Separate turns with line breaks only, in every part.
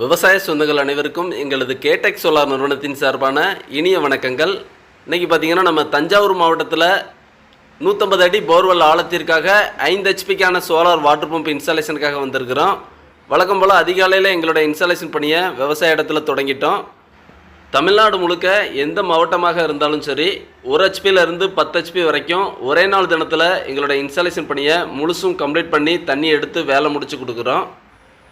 விவசாய சொந்தங்கள் அனைவருக்கும் எங்களது கேடெக் சோலார் நிறுவனத்தின் சார்பான இனிய வணக்கங்கள். இன்றைக்கி பார்த்தீங்கன்னா நம்ம தஞ்சாவூர் மாவட்டத்தில் நூற்றம்பது அடி போர்வெல் ஆழத்திற்காக ஐந்து ஹெச்பிக்கான சோலார் வாட்டர் பம்ப் இன்ஸ்டாலேஷனுக்காக வந்திருக்கிறோம். வழக்கம் போல் அதிகாலையில் எங்களோட இன்ஸ்டாலேஷன் பணியை விவசாய இடத்துல தொடங்கிட்டோம். தமிழ்நாடு முழுக்க எந்த மாவட்டமாக இருந்தாலும் சரி ஒரு ஹெச்பியிலேருந்து பத்து ஹெச்பி வரைக்கும் ஒரே நாள் தினத்தில் எங்களோட இன்ஸ்டாலேஷன் பணியை முழுசும் கம்ப்ளீட் பண்ணி தண்ணி எடுத்து வேலை முடிச்சு கொடுக்குறோம்.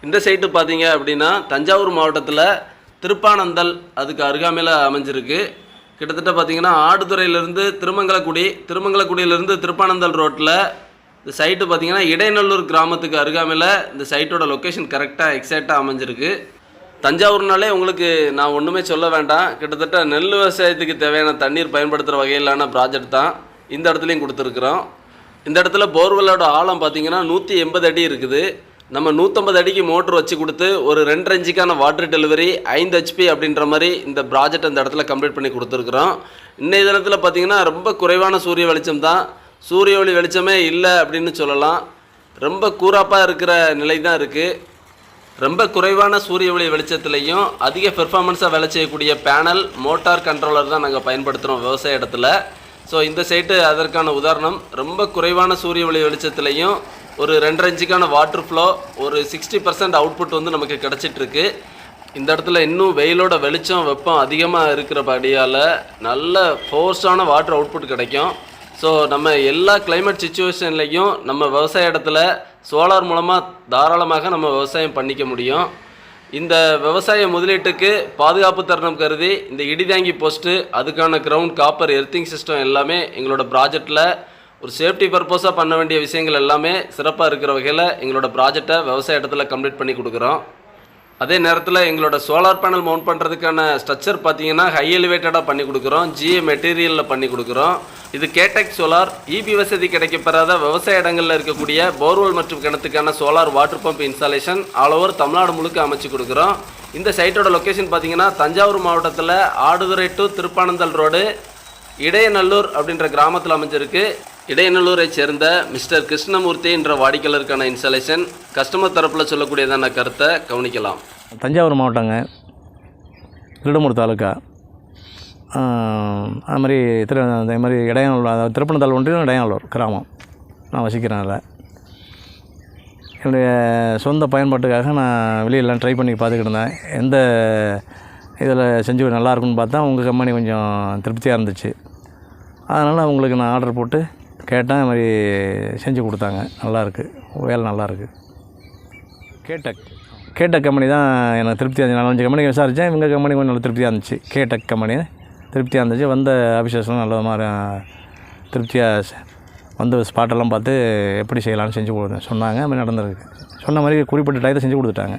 இந்த சைட்டு பார்த்தீங்க அப்படின்னா தஞ்சாவூர் மாவட்டத்தில் திருப்பானந்தல் அதுக்கு அருகாமையில் அமைஞ்சிருக்கு. கிட்டத்தட்ட பார்த்தீங்கன்னா ஆடுதுறையிலேருந்து திருமங்கலக்குடி திருமங்கலக்குடியிலேருந்து திருப்பானந்தல் ரோட்டில் இந்த சைட்டு பார்த்தீங்கன்னா இடைநல்லூர் கிராமத்துக்கு அருகாமையில் இந்த சைட்டோட லொக்கேஷன் கரெக்டாக எக்ஸாக்டாக அமைஞ்சிருக்கு. தஞ்சாவூர்னாலே உங்களுக்கு நான் ஒன்றுமே சொல்ல வேண்டாம். கிட்டத்தட்ட நெல் விவசாயத்துக்கு தேவையான தண்ணீர் பயன்படுத்துகிற வகையிலான ப்ராஜெக்ட் தான் இந்த இடத்துலையும் கொடுத்துருக்குறோம். இந்த இடத்துல போர்வெல்லோட ஆழம் பார்த்தீங்கன்னா நூற்றி எண்பது அடி இருக்குது. நம்ம நூற்றம்பது அடிக்கு மோட்ரு வச்சு கொடுத்து ஒரு ரெண்டு அஞ்சுக்கான வாட்டர் டெலிவரி ஐந்து ஹெச்பி அப்படின்ற மாதிரி இந்த ப்ராஜெக்ட் அந்த இடத்துல கம்ப்ளீட் பண்ணி கொடுத்துருக்குறோம். இன்னைய தினத்தில் பார்த்தீங்கன்னா ரொம்ப குறைவான சூரிய வெளிச்சம் தான். சூரிய ஒளி வெளிச்சமே இல்லை அப்படின்னு சொல்லலாம். ரொம்ப கூராப்பாக இருக்கிற நிலை தான் இருக்குது ரொம்ப குறைவான சூரிய ஒளி வெளிச்சத்துலேயும் அதிக பெர்ஃபார்மன்ஸாக வேலை செய்யக்கூடிய பேனல் மோட்டார் கண்ட்ரோலர் தான் நாங்கள் பயன்படுத்துகிறோம் விவசாய இடத்துல. ஸோ இந்த சைட்டு அதற்கான உதாரணம். ரொம்ப குறைவான சூரிய ஒளி வெளிச்சத்துலேயும் ஒரு ரெண்டரை இன்ச்சுக்கான வாட்டர் ஃப்ளோ ஒரு சிக்ஸ்டி பர்சன்ட் அவுட்புட் வந்து நமக்கு கிடச்சிட்ருக்கு. இந்த இடத்துல இன்னும் வெயிலோட வெளிச்சம் வெப்பம் அதிகமாக இருக்கிறபடியால் நல்ல ஃபோர்ஸான வாட்டர் அவுட்புட் கிடைக்கும். ஸோ நம்ம எல்லா கிளைமேட் சுச்சுவேஷன்லேயும் நம்ம விவசாய இடத்துல சோலார் மூலமாக தாராளமாக நம்ம விவசாயம் பண்ணிக்க முடியும். இந்த விவசாய முதலீட்டுக்கு பாதுகாப்பு தருணம் கருதி இந்த இடிதாங்கி போஸ்ட்டு அதுக்கான கிரவுண்ட் காப்பர் எர்த்திங் சிஸ்டம் எல்லாமே எங்களோட ப்ராஜெக்டில் ஒரு சேஃப்டி பர்பஸாக பண்ண வேண்டிய விஷயங்கள் எல்லாமே சிறப்பாக இருக்கிற வகையில் எங்களோட ப்ராஜெக்டை விவசாய இடத்துல கம்ப்ளீட் பண்ணி கொடுக்குறோம். அதே நேரத்தில் எங்களோட சோலார் பேனல் மவுண்ட் பண்ணுறதுக்கான ஸ்ட்ரக்சர் பார்த்தீங்கன்னா ஹை எலிவேட்டடாக பண்ணி கொடுக்குறோம். ஜிஏ மெட்டீரியலில் பண்ணி கொடுக்குறோம். இது கேடெக் சோலார் இபி வசதி கிடைக்கப்பெறாத விவசாய இடங்களில் இருக்கக்கூடிய போர்வெல் மற்றும் கிணத்துக்கான solar water pump installation all over Tamil Nadu முழுக்க அமைச்சு கொடுக்குறோம். இந்த சைட்டோட லொக்கேஷன் பார்த்தீங்கன்னா தஞ்சாவூர் மாவட்டத்தில் ஆடுதுறை டு திருப்பானந்தல் ரோடு இடையநல்லூர் அப்படின்ற கிராமத்தில் அமைஞ்சிருக்கு. இடையநல்லூரை சேர்ந்த மிஸ்டர் கிருஷ்ணமூர்த்தி என்ற வாடிக்கையாளருக்கான இன்ஸ்டாலேஷன் கஸ்டமர் தரப்பில் சொல்லக்கூடியதான கருத்தை கவனிக்கலாம்.
தஞ்சாவூர் மாவட்டங்க திருடமூர் தாலுக்கா அது மாதிரி திரு அதே மாதிரி இடையநல்லூர் அதாவது திருப்பணத்தால் ஒன்றியம் இடையநல்லூர் கிராமம். நான் வசிக்கிறேன் அதில். என்னுடைய சொந்த பயன்பாட்டுக்காக நான் வெளியெல்லாம் ட்ரை பண்ணி பார்த்துக்கிட்டு இருந்தேன். எந்த இதில் செஞ்சு நல்லாயிருக்குன்னு பார்த்தா உங்கள் கம்பெனி கொஞ்சம் திருப்தியாக இருந்துச்சு. அதனால் உங்களுக்கு நான் ஆர்டர் போட்டு கேட்டேன் அது மாதிரி செஞ்சு கொடுத்தாங்க. நல்லாயிருக்கு வேலை நல்லாயிருக்கு கேடெக் கேடெக் கம்பெனி தான் எனக்கு திருப்தியாக இருந்துச்சு நாலஞ்சு கம்பெனி விசாரித்தேன் இவங்க கம்பெனி கொஞ்சம் நல்ல திருப்தியாக இருந்துச்சு. கேடெக் கம்பெனி திருப்தியாக இருந்துச்சு. வந்த ஆஃபீஸர்ஸ்லாம் நல்ல மாதிரி திருப்தியாக வந்து ஸ்பாட்டெல்லாம் பார்த்து எப்படி செய்யலாம்னு செஞ்சு கொடுத்தேன். சொன்னாங்க. மாதிரி நடந்திருக்கு. சொன்ன மாதிரி குறிப்பிட்ட டயத்தை செஞ்சு கொடுத்துட்டாங்க.